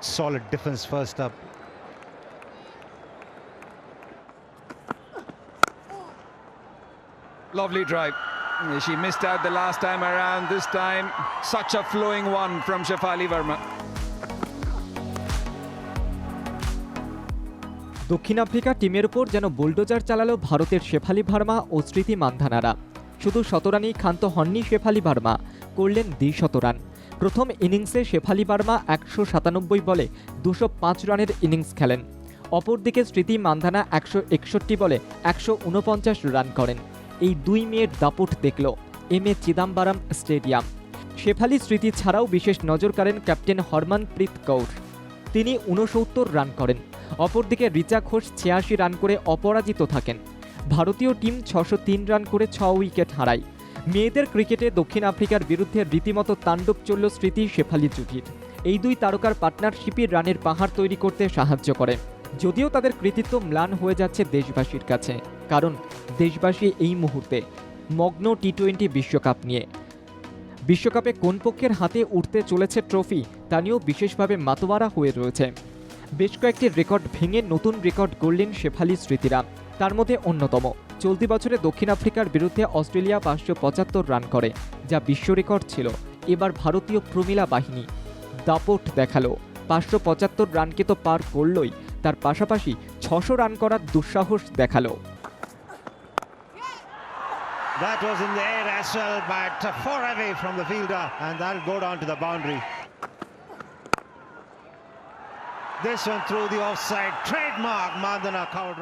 solid defense first up. Lovely drive. She missed out the last time around. This time, such a flowing one from Shafali Verma. দক্ষিণ Africa টিমের উপর যেন bulldozer চালালো ভারতের শেফালি ভার্মা ও স্মৃতি মান্ধানারা শুধু শতরানই ক্ষান্ত হননি শেফালি ভার্মা করলেন দ্বিশত রান প্রথম ইনিংসে শেফালি বার্মা একশো সাতানব্বই বলে দুশো পাঁচ রানের ইনিংস খেলেন। অপরদিকে স্মৃতি মান্ধানা একশো একষট্টি বলে একশো উনপঞ্চাশ রান করেন। এই দুই মেয়ের দাপট দেখল M A Chidambaram stadium. Shafali Smriti ছাড়াও বিশেষ নজর কাড়েন ক্যাপ্টেন হরমনপ্রীত কৌর। তিনি উনসত্তর রান করেন। অপরদিকে রিচা ঘোষ ছিয়াশি রান করে অপরাজিত থাকেন। ভারতীয় টিম ছশো তিন রান করে ছ উইকেট হারায়। মেয়েদের ক্রিকেটে দক্ষিণ আফ্রিকার বিরুদ্ধে রীতিমতো তাণ্ডব চলল স্মৃতি শেফালি জুটির। এই দুই তারকার পার্টনারশিপই রানের পাহাড় তৈরি করতে সাহায্য করে। যদিও তাদের কৃতিত্ব ম্লান হয়ে যাচ্ছে দেশবাসীর কাছে, কারণ দেশবাসী এই মুহূর্তে মগ্ন টি টোয়েন্টি বিশ্বকাপ নিয়ে। বিশ্বকাপে কোন পক্ষের হাতে উঠতে চলেছে ট্রফি, তা নিয়েও বিশেষভাবে মাতোয়ারা হয়ে রয়েছে। বেশ কয়েকটি রেকর্ড ভেঙে নতুন রেকর্ড গড়লেন শেফালি স্মৃতিরাম তার মধ্যে অন্যতম। চলতি বছরে দক্ষিণ আফ্রিকার বিরুদ্ধে অস্ট্রেলিয়া পাঁচশো পঁচাত্তর রান করে যা বিশ্ব রেকর্ড ছিল। এবার ভারতীয় প্রমিলা বাহিনী দাপট দেখাল। পাঁচশো পঁচাত্তর রানকে তো পার করলই তার পাশাপাশি ছশো রান করার দুঃসাহস দেখাল। This went through the offside. Trademark, Mandana Kaudra.